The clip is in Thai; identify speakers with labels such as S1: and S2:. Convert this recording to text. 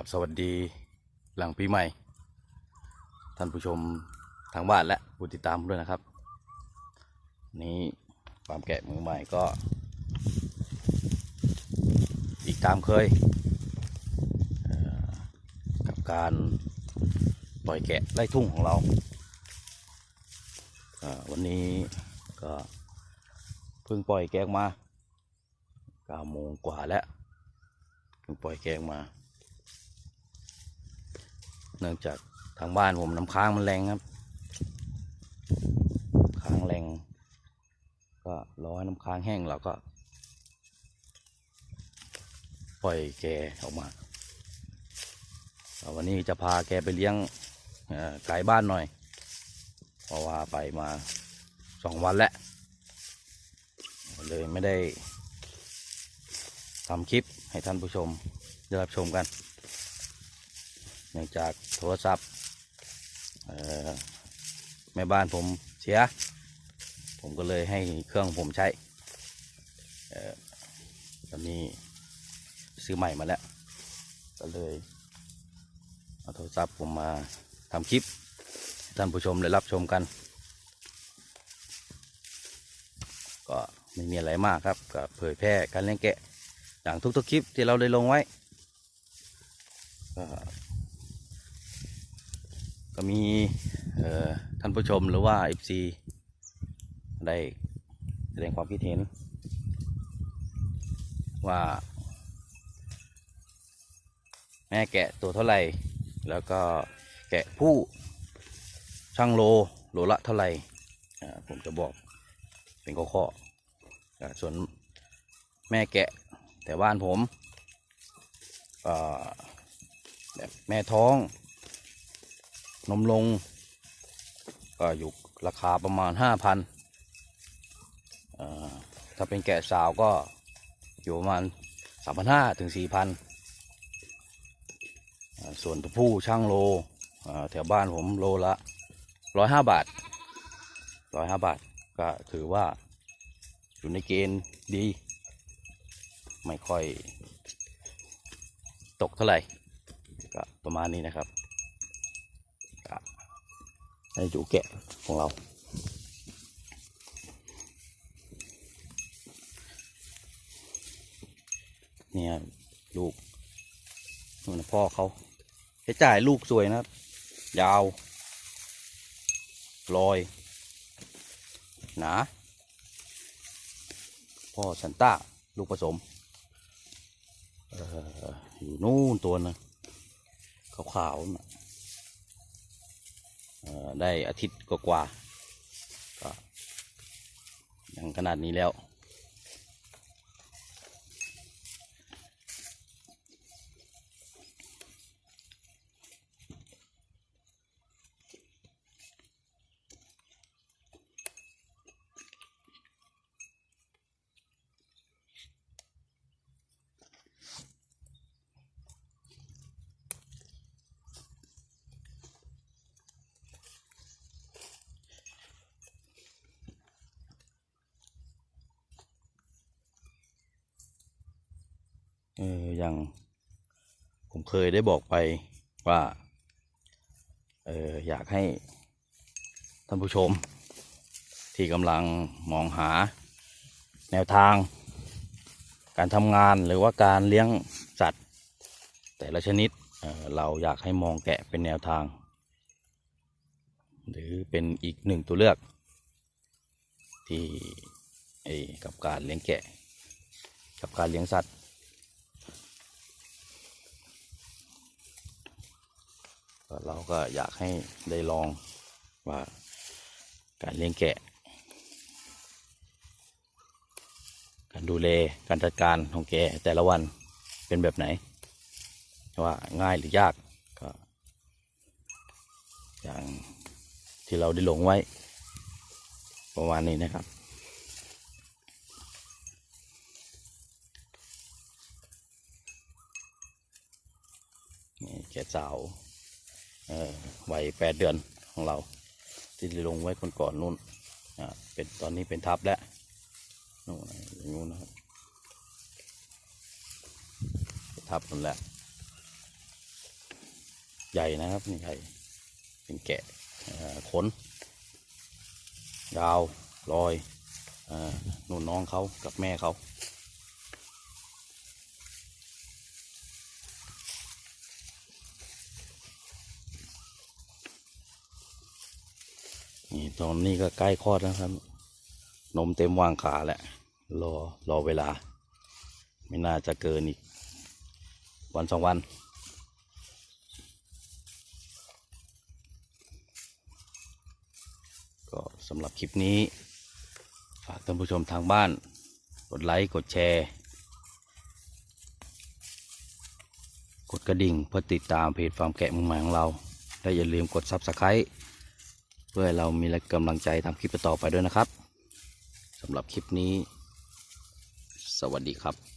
S1: รับสวัสดีหลังปีใหม่ ท่านผู้ชมทางบ้านและผู้ติดตามด้วยนะครับ นี้ความแกะมือใหม่ก็ อีกตามเคยกับการปล่อยแกะไล่ทุ่งของเรา วันนี้ก็เพิ่งปล่อยแกะออกมา9โมงกว่าแล้วเพิ่งปล่อยแกะมา เนื่องจากทางบ้านผมน้ำค้างมันแรงครับ ค้างแรง ก็รอให้น้ำค้างแห้งเราก็ ปล่อยแกออกมา วันนี้จะพาแกไปเลี้ยงไก่บ้านหน่อย เพราะว่าไปมาสองวันแล้วเลยไม่ได้ทำคลิปให้ท่านผู้ชมได้รับชมกัน เนื่องจากโทรศัพท์แม่บ้านผมเสีย ผมก็เลยให้เครื่องผมใช้ตอนนี้ซื้อใหม่มาแล้ว ก็เลยเอาโทรศัพท์ผมมาทำคลิปท่านผู้ชมได้รับชมกัน ก็ไม่มีอะไรมากครับก็เผยแพร่การเลี้ยงแกะอย่างทุกๆคลิปที่เราได้ลงไว้ ก็มีท่านผู้ชมหรือว่า FC ได้แสดงความคิดเห็น ว่า แม่แกะตัวเท่าไหร่ แล้วก็แกะผู้ช่างโลโลละเท่าไหร่ผมจะบอกเป็นข้อข้อๆส่วนแม่แกะแต่บ้านผมแบบแม่ท้อง นมลง ก็อยู่ราคาประมาณห้าพันถ้าเป็นแกะสาวก็อยู่ประมาณสามพันห้าถึงสี่พันส่วนตัวผู้ช่างโลแถวบ้านผมโลละร้อยห้าบาทร้อยห้าบาทก็ถือว่าอยู่ในเกณฑ์ดี ไม่ค่อยตกเท่าไหร่ก็ประมาณนี้นะครับ จูแกะของเรา เนี่ยลูกนู่นพ่อเขาใช้จ่ายลูกสวยนะยาวลอย หนา พ่อซันต้า ลูกผสมอออยู่นู่นตัวนึงขาวๆน่ะเอ่อ ได้อาทิตย์กว่าๆก็ยังขนาดนี้แล้ว เอออย่างผมเคยได้บอกไปว่าเอออยากให้ท่านผู้ชม ที่กำลังมองหาแนวทาง การทำงานหรือว่าการเลี้ยงสัตว์ แต่ละชนิดเเราอยากให้มองแกะเป็นแนวทาง หรือเป็นอีกหนึ่งตัวเลือก ที่ไอ้กับการเลี้ยงแกะ กับการเลี้ยงสัตว์ เราก็อยากให้ได้ลองว่าการเลี้ยงแกะ การดูแลการจัดการของแกแต่ละวันเป็นแบบไหน ว่าง่ายหรือยากก็อย่างที่เราได้ลงไว้ ประมาณนี้นะครับแกะเอ่อ วัยแปดเดือนของเรา ที่ลงไว้คนก่อนนู่นอ่าเป็นตอนนี้เป็นทับแล้วนู่นอย่างนู้นนะครับเป็นทับนั่นแหละใหญ่นะครับนี่ใหญ่เป็นแกะขนยาวลอยอนุ่นน้องเขากับแม่เขา ตอนนี้ก็ใกล้คลอดแล้วครับ นมเต็มวางขาแล้ว รอ รอเวลา ไม่น่าจะเกินอีก วันสองวัน ก็สำหรับคลิปนี้ ฝากท่านผู้ชมทางบ้าน กดไลค์ กดแชร์ กดกระดิ่งเพื่อติดตามเพจฟาร์มแกะมืองใหม่ของเรา และอย่าลืมกด Subscribe เพื่อให้เรามีกำลังใจทำคลิปต่อไปด้วยนะครับสำหรับคลิปนี้ สวัสดีครับ